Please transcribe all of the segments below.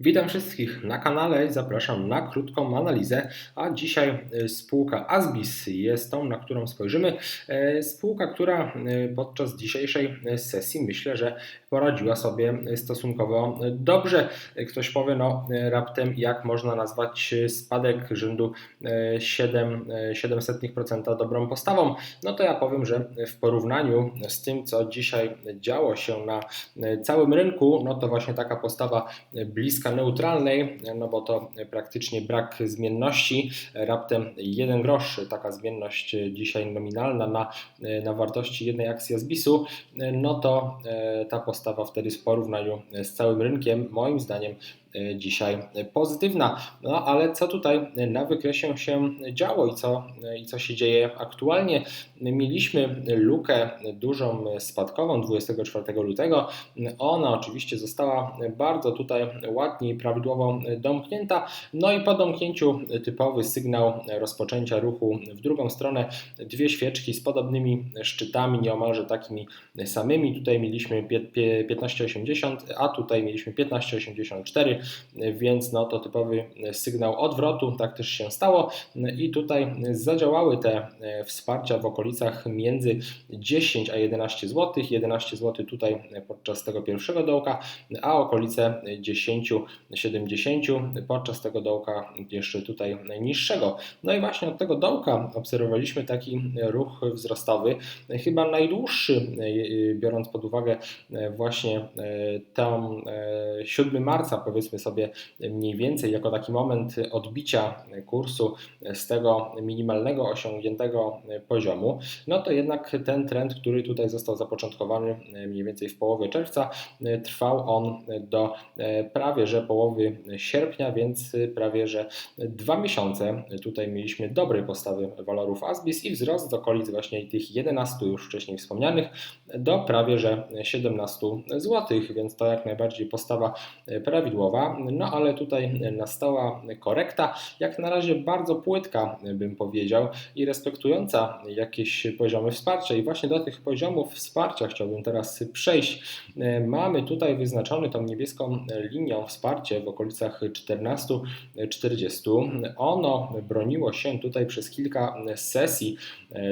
Witam wszystkich na kanale i zapraszam na krótką analizę. A dzisiaj y, spółka Asbis jest tą, na którą spojrzymy. E, spółka, która y, podczas dzisiejszej sesji myślę, że poradziła sobie stosunkowo dobrze. Ktoś powie, no raptem jak można nazwać spadek rzędu 7,7% e, dobrą postawą? No to ja powiem, że w porównaniu z tym, co dzisiaj działo się na e, całym rynku, no to właśnie taka postawa bliska neutralnej, no bo to praktycznie brak zmienności, raptem 1 grosz, taka zmienność dzisiaj nominalna na, na wartości jednej akcji Asbisu, no to e, ta postawa wtedy w porównaniu z całym rynkiem, moim zdaniem, dzisiaj pozytywna. No ale co tutaj na wykresie się działo i co, i co się dzieje aktualnie? Mieliśmy lukę dużą spadkową 24 lutego. Ona oczywiście została bardzo tutaj ładnie i prawidłowo domknięta. No i po domknięciu typowy sygnał rozpoczęcia ruchu w drugą stronę. Dwie świeczki z podobnymi szczytami, nieomalże takimi samymi. Tutaj mieliśmy 15,80, a tutaj mieliśmy 15,84 więc no to typowy sygnał odwrotu, tak też się stało. I tutaj zadziałały te e, wsparcia w okolicach między 10 a 11 zł, 11 zł tutaj podczas tego pierwszego dołka, a okolice 10,70 podczas tego dołka jeszcze tutaj niższego. No i właśnie od tego dołka obserwowaliśmy taki ruch wzrostowy, chyba najdłuższy, e, biorąc pod uwagę e, właśnie tam 7 marca powiedzmy sobie mniej więcej jako taki moment odbicia kursu z tego minimalnego osiągniętego poziomu, no to jednak ten trend, który tutaj został zapoczątkowany mniej więcej w połowie czerwca, trwał on do prawie że połowy sierpnia, więc prawie że dwa miesiące. Tutaj mieliśmy dobre postawy walorów ASBIS i wzrost z okolic właśnie tych 11 już wcześniej wspomnianych do prawie że 17 zł, więc to jak najbardziej postawa prawidłowa. No ale tutaj nastała korekta, jak na razie bardzo płytka, bym powiedział, i respektująca jakieś poziomy wsparcia. I właśnie do tych poziomów wsparcia chciałbym teraz przejść. Mamy tutaj wyznaczony tą niebieską linią wsparcie w okolicach 14-40. Ono broniło się tutaj przez kilka sesji.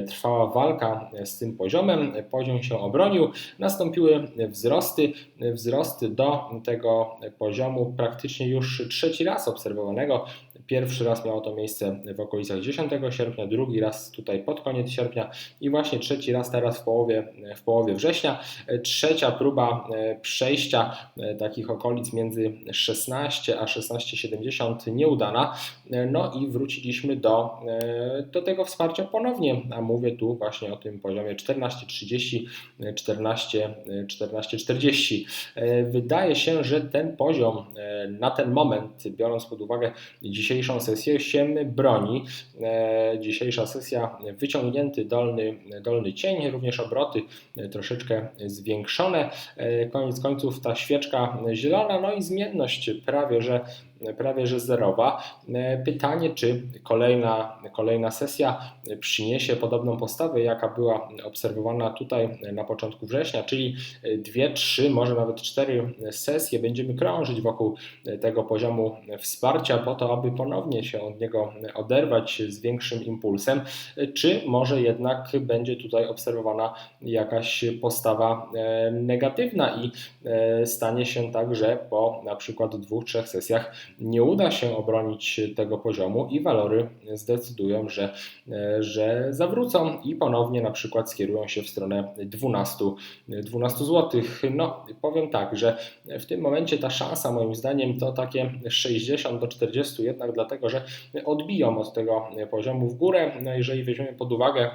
Trwała walka z tym poziomem. Poziom się obronił. Nastąpiły wzrosty, wzrosty do tego poziomu praktycznie już trzeci raz obserwowanego. Pierwszy raz miało to miejsce w okolicach 10 sierpnia, drugi raz tutaj pod koniec sierpnia i właśnie trzeci raz teraz w połowie, w połowie września. Trzecia próba e, przejścia e, takich okolic między 16 a 16,70 nieudana. E, no i wróciliśmy do, do tego wsparcia ponownie, a mówię tu właśnie o tym poziomie 14,30, 14, 14,40. Wydaje się, że ten poziom na ten moment, biorąc pod uwagę dzisiejszą sesję się broni. E, dzisiejsza sesja wyciągnięty dolny, dolny cień, również obroty troszeczkę zwiększone. E, koniec końców ta świeczka zielona, no i zmienność prawie że prawie że zerowa. E, pytanie, czy kolejna, kolejna sesja przyniesie podobną postawę, jaka była obserwowana tutaj na początku września, czyli dwie, trzy, może nawet cztery sesje będziemy krążyć wokół tego poziomu wsparcia po to, aby ponownie się od niego oderwać z większym impulsem, czy może jednak będzie tutaj obserwowana jakaś postawa e, negatywna i e, stanie się tak, że po na przykład dwóch, trzech sesjach nie uda się obronić tego poziomu i walory zdecydują, że, e, że zawrócą i ponownie na przykład skierują się w stronę 12, 12 zł. No, powiem tak, że w tym momencie ta szansa moim zdaniem to takie 60 do 40 jednak dlatego, że odbiją od tego poziomu w górę. No, jeżeli weźmiemy pod uwagę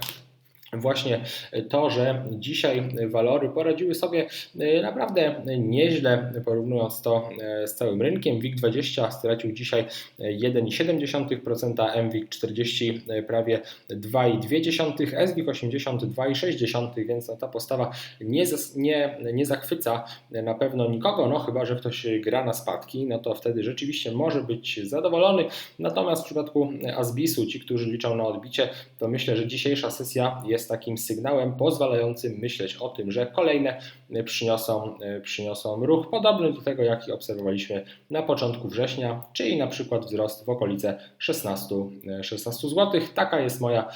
właśnie to, że dzisiaj walory poradziły sobie e, naprawdę nieźle, porównując to e, z całym rynkiem. WIG20 stracił dzisiaj 1,7%, MWIG 40 prawie 2,2%, SWIG 80 2,6%, więc ta postawa nie, nie, nie zachwyca na pewno nikogo, no chyba, że ktoś gra na spadki, no to wtedy rzeczywiście może być zadowolony. Natomiast w przypadku Asbisu, ci, którzy liczą na odbicie, to myślę, że dzisiejsza sesja jest jest takim sygnałem pozwalającym myśleć o tym, że kolejne przyniosą, przyniosą ruch podobny do tego, jaki obserwowaliśmy na początku września, czyli na przykład wzrost w okolice 16, 16 zł. Taka jest moja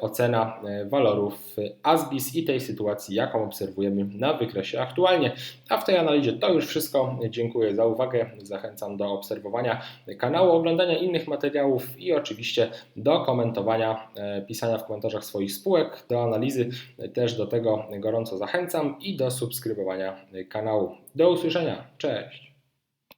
ocena walorów ASBIS i tej sytuacji, jaką obserwujemy na wykresie aktualnie. A w tej analizie to już wszystko. Dziękuję za uwagę. Zachęcam do obserwowania kanału, oglądania innych materiałów i oczywiście do komentowania, e, pisania w komentarzach swoich spółek, do analizy też do tego gorąco zachęcam i do subskrybowania kanału. Do usłyszenia. Cześć.